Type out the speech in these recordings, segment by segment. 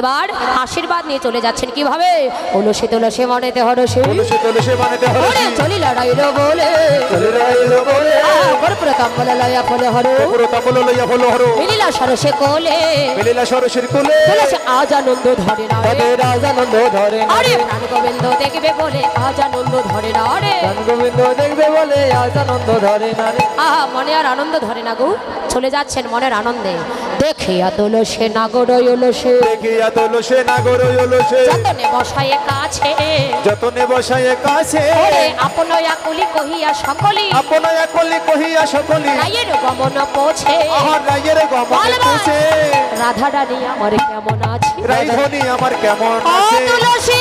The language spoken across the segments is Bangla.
এবার আশীর্বাদ নিয়ে চলে যাচ্ছেন কীভাবে? তুলসী তুলসী মনেতে হরসে চলি লড়াইল বলে। কর্পুর কাম্বল লয়া ফলে হর। মিলিলা সরসে কোলে। মিলিলা সরসির কুলে। তুলসী আজ আনন্দ ধরে না রে। তবে রাজানন্দ ধরে না আরে প্রাণ গোবিন্দ দেখবে বলে আজ আনন্দ ধরে না রে। গোবিন্দ দেখবে বলে আজানন্দ ধরে না রে। আহা মনে আর আনন্দ ধরে না গো। চলে যাচ্ছেন মনের আনন্দে। দেখিয়া তুলসী নাগর সে দেখিয়া তুলসী নাগর হইলসে যতনে বসায়ে কাছে। যতনে বসায় কাছে। ওরে আপন কলি কহিয়া সকলি। আপন কলি কহিয়া সকলি। রায়ের গমন পৌঁছে। রায়ের গমন বল। রাধা রানী আমার কেমন আছে? রাইধনি আমার কেমন আছে?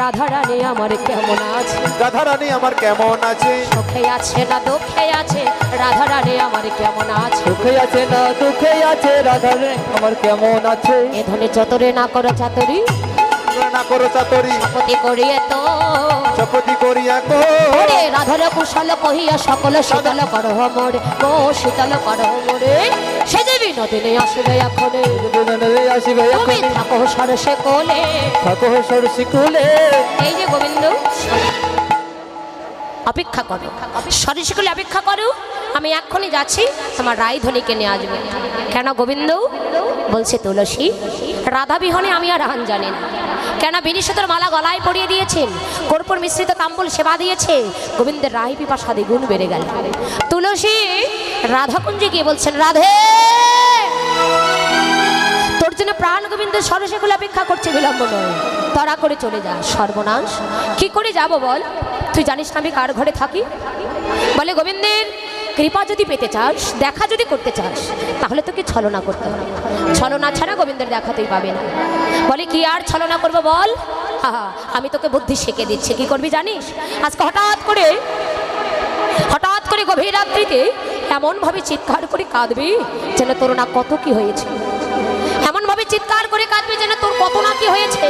রাধা রানী আমার কেমন আছে? রাধা রানী আমার কেমন আছে? সুখে আছে না দুঃখে আছে? রাধা রানী আমার কেমন আছে? সুখে আছে না দুঃখে আছে? রাধা রে আমার কেমন আছে? এ ধনে যতরে না করো চাতরি। না করো চাতরি। পতি করিয়ে তো। চপতি করিয়া কো। রাধার কুশল কহিয়া সকল শীতল করহ মোরে। ও শীতল করহ মোরে। বিনোদিনী আসবে এখন। আসিবে তুমি থাকো সরসে কোলে। থাকো সরসি কোলে। এই যে গোবিন্দ। অপেক্ষা করো। সরসে কোলে অপেক্ষা করো। আমি এক্ষুনি যাচ্ছি আমার রায়ধনীকে নিয়ে আসবে। কেন গোবিন্দ? বলছে তুলসী, রাধা বিহনে আমি আর হান জানি না। কেন বিনিশতর মালা গলায় পরিয়ে দিয়েছেন? কর্পূর মিশ্রিত তাম্বুল সেবা দিয়েছে। গোবিন্দের রায় পিপাসা দ্বিগুণ বেড়ে গেল। তুলসী, রাধাকুঞ্জে গিয়ে বলছেন, রাধে! তোর জন্য প্রাণ গোবিন্দ সরসেগুলো অপেক্ষা করছে বিলম্ব নয়। তরা করে চলে যা, সর্বনাশ। কি করে যাব বল? তুই জানিস না আমি কার ঘরে থাকি? বলে, গোবিন্দের কৃপা যদি পেতে চাস, দেখা যদি করতে চাস, তাহলে তোকে ছলনা করতে হবে। ছলনা ছাড়া গোবিন্দের দেখা তুই পাবে না। বলে, কি আর ছলনা করব বল? আহা, আমি তোকে বুদ্ধি শিখে দিচ্ছি। কি করবি জানিস? আজকে হঠাৎ করে হঠাৎ করে গভীর রাত্রিতে এমনভাবে চিৎকার করে কাঁদবি যেন তোর না কত কি হয়েছে। এমন ভাবে চিৎকার করে কাঁদবে যেন তোর কত না কি হয়েছে।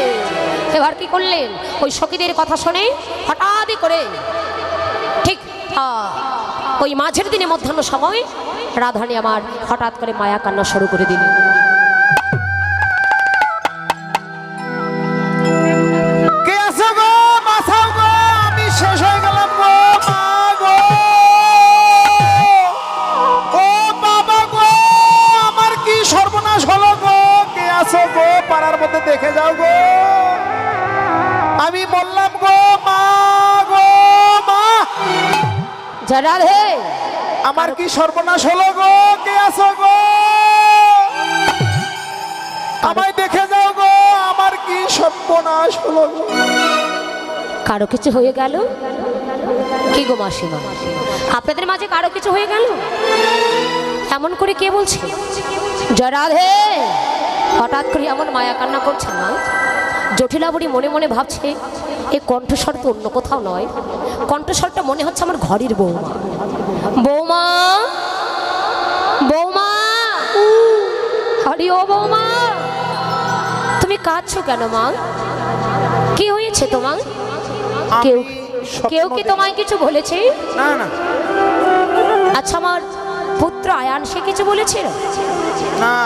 এবার কি করলেন? ওই সখীদের কথা শুনে হঠাৎই করে ঠিক ওই মাঝের দিনে মধ্যাহ্ন সময় রাধানী আমার হঠাৎ করে মায়া কান্না শুরু করে দিল কারও কিছু হয়ে গেল? কি গো মাসিমা? আপনাদের মাঝে কারও কিছু হয়ে গেল? এমন করে কে বলছে? জয় রাধে হঠাৎ করে এমন মায়া কান্না করছে না জটিলাবুড়ি মনে মনে ভাবছে, এ কণ্ঠস্বর তো অন্য কোথাও নয়। কণ্ঠস্বরটা মনে হচ্ছে আমার ঘরের বৌমা। বৌমা! বৌমা! হরি ও বৌমা! তুমি কাঁদছো কেন মা? কি হয়েছে তোমার? কেউ কেউ কি তোমায় কিছু বলেছে? না না। আচ্ছা আমার পুত্র আয়ান সে কিছু বলেছে? না।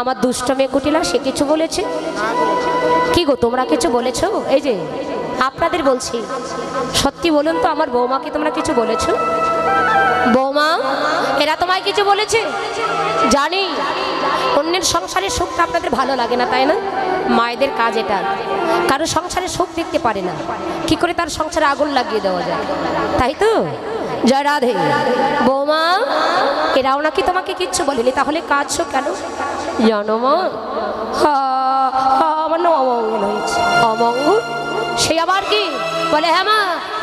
আমার দুষ্ট মেয়ে কুটিলা সে কিছু বলেছে? কি গো তোমরা কিছু বলেছ? এই যে আপনাদের বলছি। সত্যি বলুন তো আমার বৌমাকে তোমরা কিছু বলেছ? বৌমা এরা তোমায় কিছু বলেছে? জানি। অন্যের সংসারের সুখটা আপনাদের ভালো লাগে না তাই না? মায়েদের কাজ এটা। কারও সংসারে সুখ দেখতে পারে না। কি করে তার সংসারে আগুন লাগিয়ে দেওয়া যায়? তাই তো? জয় রাধে। বৌমা এরাও নাকি তোমাকে কিচ্ছু বলেনি? তাহলে কাঁদছো কেন? জানো মা হা, হা, আমার না অমঙ্গল হয়েছে। অমঙ্গল? সে আবার কি? বলে হ্যাঁ মা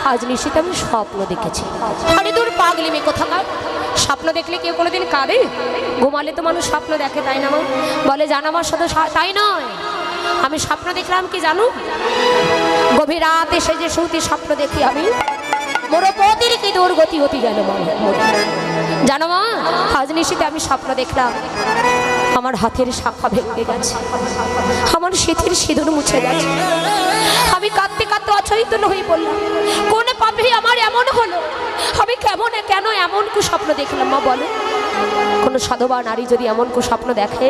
আজ নিশ্চিত আমি স্বপ্ন দেখেছি। আরে দূর পাগলি মেয়ে কোথাকার? স্বপ্ন দেখলে কেউ কোনোদিন কাঁদে? ঘুমালে তো মানুষ স্বপ্ন দেখে, তাই না মা? বলে, জানা আমার সাথে তাই নয়। আমি স্বপ্ন দেখলাম কি জানো? গভীর রাত এসে যে সৌতি স্বপ্ন দেখি আমি মোর পতির কি দুর্গতি হতে গেল জানো মা, আজ নিশীতে আমি স্বপ্ন দেখলাম। আমার হাতের শাখা ভেঙে গেছে। আমার শীতের সিঁদুর মুছে গেছে। আমি কাঁদতে কাঁদতে অচৈতন্য হয়ে পড়লাম। কোন পাপে আমার এমন হলো? আমি কেমন, কেন এমন স্বপ্ন দেখলাম মা, বলো। কোনো সাধবা নারী যদি এমন স্বপ্ন দেখে,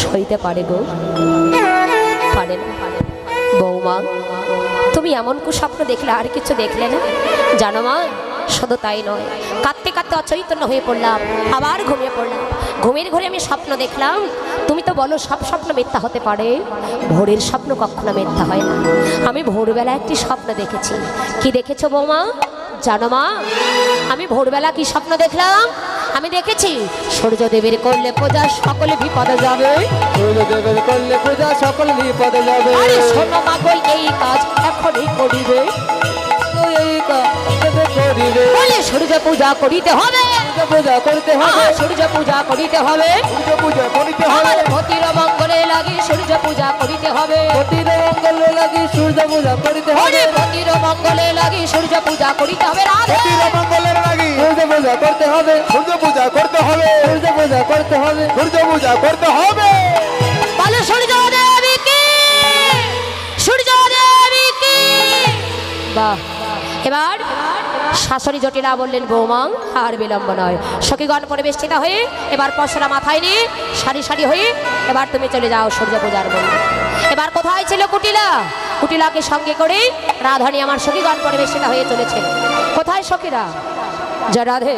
সইতে পারে গো। পারে বৌমা, তুমি এমন কুস্বপ্ন দেখলে আর কিছু দেখলে না? জানো মা, শুধু তাই নয়, কাঁদতে কাঁদতে অচৈতন্য হয়ে পড়লাম, আবার ঘুমিয়ে পড়লাম। ঘুমের ঘরে আমি স্বপ্ন দেখলাম, তুমি তো বলো সব স্বপ্ন মিথ্যা হতে পারে? ভোরের স্বপ্ন কখনো মিথ্যা হয় না। আমি ভোরবেলা একটি স্বপ্ন দেখেছি। কি দেখেছ বৌমা? জানো মা, আমি ভোরবেলা কি স্বপ্ন দেখলাম? আমি দেখেছি সূর্যদেবের করলে পূজা সকলে বিপদে যাবে। সূর্যদেবের করলে পূজা সকল বিপদে যাবে। আরে শোনো মা গো এই কাজ এখনই করিবে। বলে সূর্য পূজা করিতে হবে। পূজা করতে হবে। সূর্য পূজা করিতে হবে। সূর্য পূজা করিতে হবে। আমার মঙ্গলে লাগে সূর্য পূজা করিতে হবে। প্রতির মঙ্গল লাগি সূর্য পূজা করিতে হবে। পতির মঙ্গলে লাগে সূর্য পূজা করিতে হবে। রাধে। মঙ্গলের সূর্য পূজা করতে হবে। সূর্য পূজা করতে হবে। সূর্য পূজা করতে হবে। সূর্য পূজা করতে হবে। বলে সূর্য দেবী কি? সূর্য দেবী কি? বাহ। এবার শাশুড়ি জটিলা বললেন বৌমা আর বিলম্ব নয়। সখীগণ পরিবেষ্টিত হয়ে এবার পশরা মাথায় নিয়ে সারি সারি হয়ে এবার তুমি চলে যাও সূর্য পূজার মন্দির। এবার কোথায় ছিল কুটিলা? কুটিলাকে সঙ্গে করে রাধানী আমার সখীগণ পরিবেষ্টিত হয়ে চলেছে কোথায় সখীরা? জয় রাধে।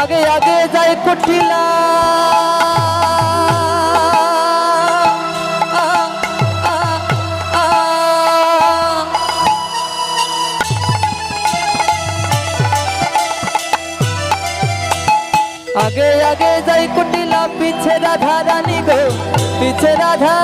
আগে আগে যাই কুটিলা। আগে আগে যাই কুটিলা পিছে রাধা রানী গো পিছে রাধা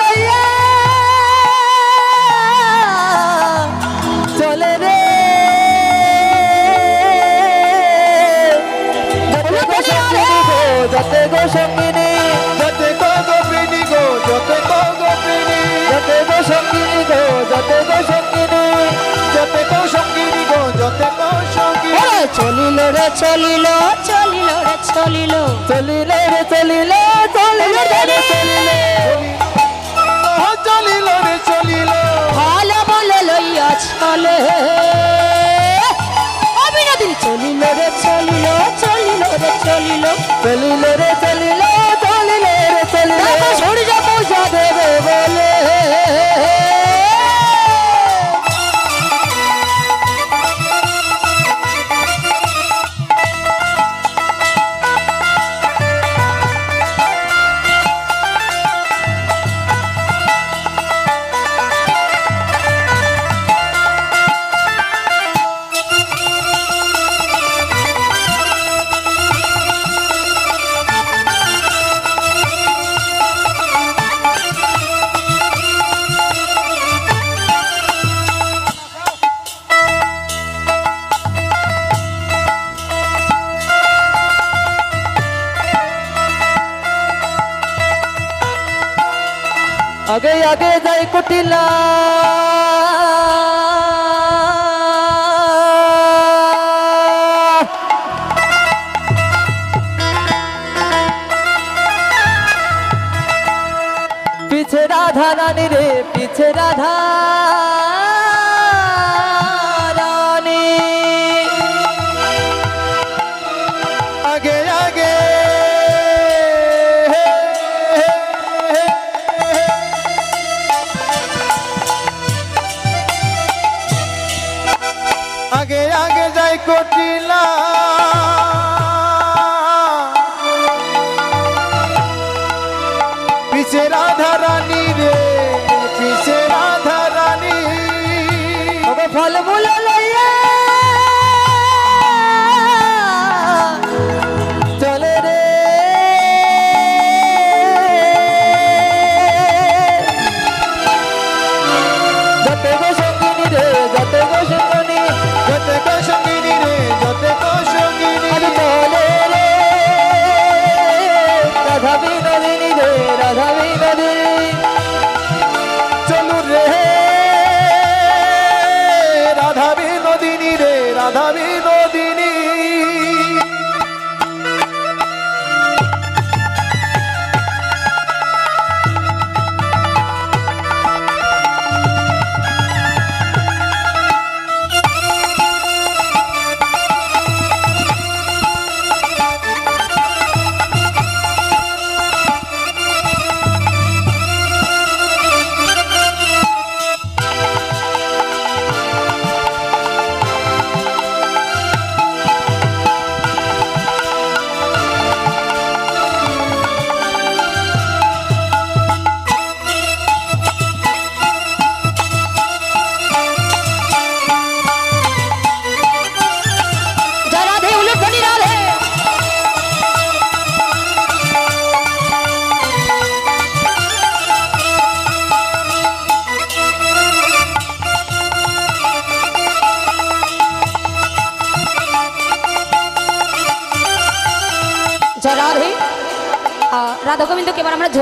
লইয়া চলে রে। যতে গো সঙ্গিনী চলিল রে চলিল চলিল রে চলিল। চলিল রে চলিল চলিল রে চলিল। চলিল রে চলিল। ভালো বলে লইয়া চলে অবিনাদিন চলিল রে চলিল চলিল রে চলিল। চলিল রে চলিল চলিল রে চলিল। সরি যাব যা দেবে বলে। আগে আগে যাই কুটিলা। পিছে রাধা রানী রে পিছে রাধা। আগে আগে যাই কটিলা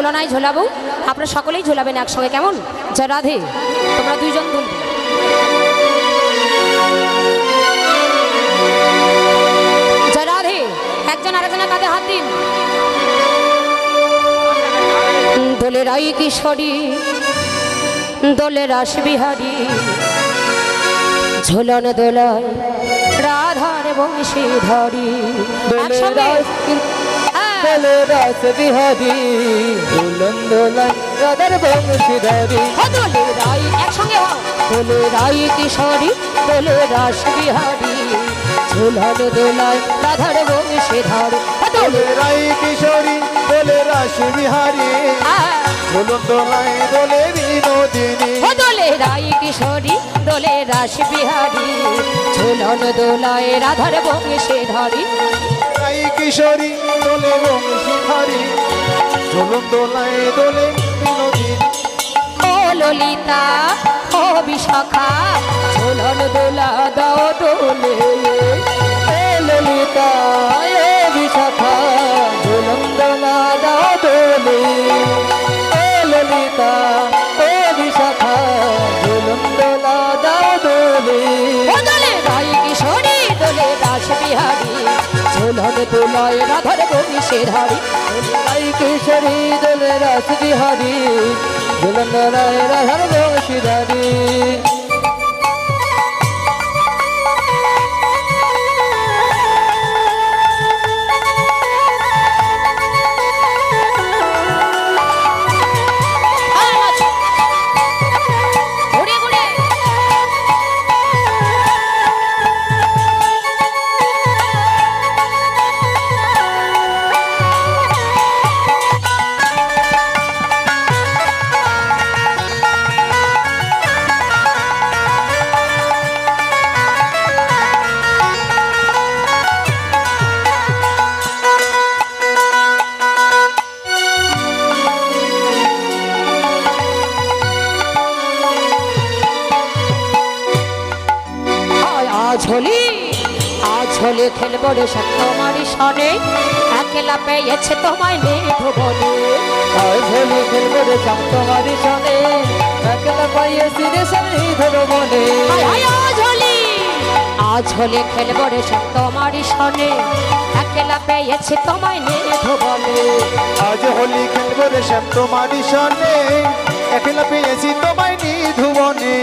ঝোলানায় ঝোলাবো? আপনারা সকলেই ঝোলাবেন একসঙ্গে কেমন? জয় রাধে তোমরা দুইজন দুলবে জয় রাধে একজন আরেকজনের কাঁধে হাত দিন। দোলে রাই কিশোরী দোলে রাস বিহারী ঝোলন দোলায় রাধার বংশী ধরি। একসঙ্গে? হ্যাঁ। রাস বিহারি দোলন দোলন রাধার বংশীধারী ও দোলে রাই একসঙ্গে হও। দোলে রাই কিশোরী দোলে রাস বিহারী। ঝোলন দোলায় রাধার বংশী ধরি। ও দোলে দোলে রাই কিশোরী দোলে রাস বিহারী। দোলন দোলায় দোলে বিনোদিনী। দোলে রাই কিশোরী দোলে রাস বিহারী। ঝুলন দোলায় রাধার বংশে ধরি। রাই কিশোরী দোলে বংশীধারী দোলন দোলায় দোলে বিনোদিনী ও ললিতা ও বিশাখা, ঝুলন দোলা দাও দোলে। এ ললিতা, এ বিশাখা ঝুলন্দনা দাও দোলে। এ ললিতা, এ বিশাখা ঝুলন্দনা দাও দোলে। দোলে রাই কিশোরী দোলে রাস বিহারী ঝুলন রাধার রাধার সে ধারি। নাই কিশোরী দোলে রাস বিহারী রায় রাধার বংশীধারী। আর সব তোমারই সনে। একলা পেয়েছে তোমায় নেই ভুবনে। আজ হোলি খেলব রে চাম তোমারই সনে। একলা পাইয়েছি রে সামনে ধরো হায় আজ হলি। খেলব রে সব তোমারই সনে। একলা পেয়েছে তোমায় নেই ভুবনে। আজ হোলি খেলব রে শ্যাম তোমারই সনে। একলা পেয়েছি তোমায় নিধুবনে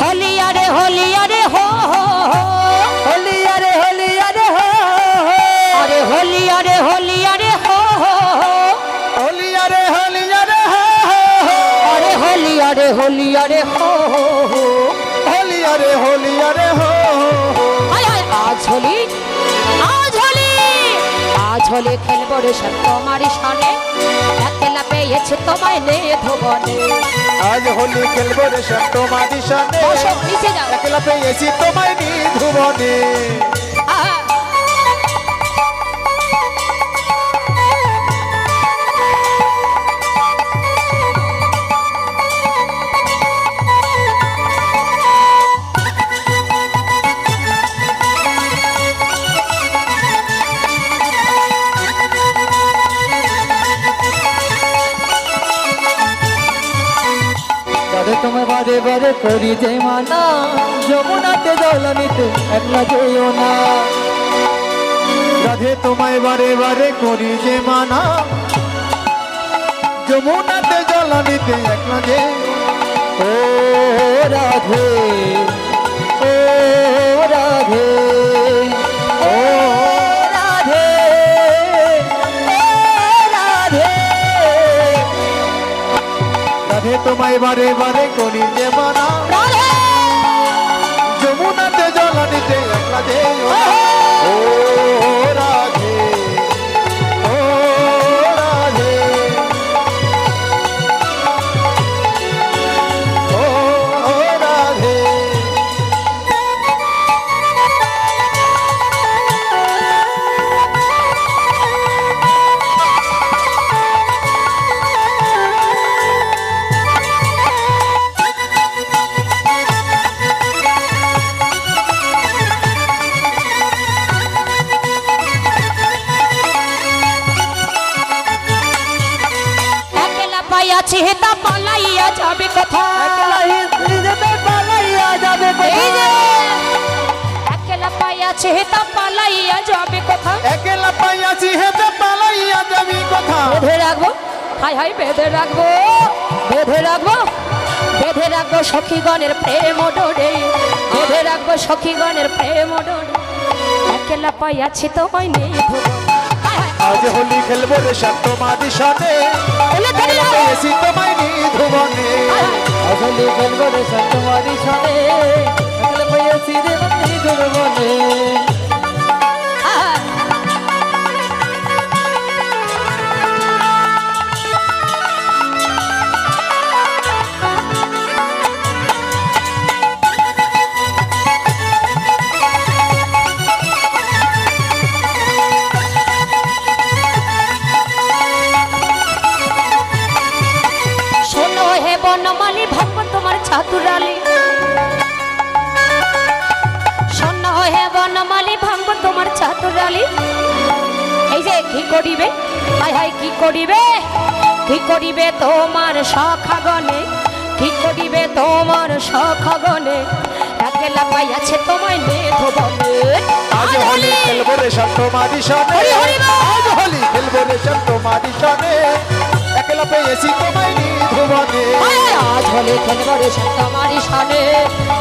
হলি আরে হলি আরে, হো হো হো। আরে হলি আরে হলি আরে হো হো হো। হোলি আরে হোলি আরে হো হো। আরে হলি আরে হলি আরে হো হো হো। হোলি আরে হোলি আরে হো। আজ হলি আজ হলি। আজ হলি খেলব রে সব তোমারই সনে। একলা পেয়েছে তোমায় নে ভুবনে। আজ হোলি খেলব রে শ্যাম তোমারই যাও। একলা পেয়েছি তোমায় নিধুবনে আহা। দাদা বারে বারে করি যে মানা, যমুনাতে জল নিতে একলা যেও না। রাধে তোমায় বারে বারে করি যে মানা, যমুনাতে জলানিতে একলা যে। ও রাধে ও রাধে। তোমায় বারে বারে করি যে মানা। রাধে যমুনাতে জল নিতে একলা যে ও হাই হাই বেঁধে রাখব বেঁধে রাখব বেঁধে রাখব সখীগণের প্রেম ডোরে বেঁধে রাখব সখীগণের প্রেম ডোরে একলা পাইয়াছি নেই ভুবনে। হায় হায়। আজ হোলি খেলব রে শ্যাম তোমারই হোলি একলা রে। পেয়েছি তোমায় নিধুবনে হায় হায়। আসলে খেলব রে সত্যমারি সনে একলা পাইয়াছি রে বন্ধি কি করিবে? কি করিবে তোমার সখাগনে কি করিবে তোমার সখাগনে একলা পাইয়াছে তোমায় মেধো বনে আজ হোলি খেলব রে শ্যাম তোমারই সনে। হরি হরি বল। আজ হোলি খেলব রে শ্যাম তোমারই সনে। একলা পেয়েছি তোমায় নিধুবনে আজ হলে খেলব রে তোমারই সনে।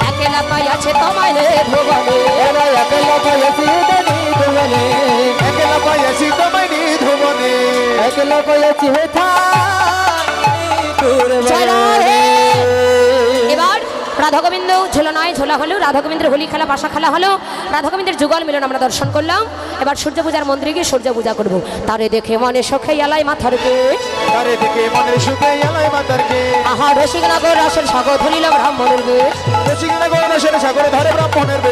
একলা পাইয়াছে তোমায় মেধো বনে এরা একলা পাইয়াছি রে নিধু বনে একলা পাইয়াছি তোমায় নিধুবনে একলা এবার রাধা গোবিন্দ ঝোলা নয় ঝোলা হলো। রাধা গোবিন্দের হোলি খেলা বাসা খেলা হলো। রাধা গোবিন্দের যুগল মিলন আমরা দর্শন করলাম। এবার সূর্য পূজার মন্দিরে গিয়ে সূর্য পূজা করব। তারে দেখে মনে সখে এলাই মাথার কে তারে দেখে মনের সুখে এলাই মাতারকে আহা রসিক নগর রসের সাগর ধরিল ব্রাহ্মণের বেশ গৌরসের সাগরে ধরে ব্রাহ্মণের বেশ।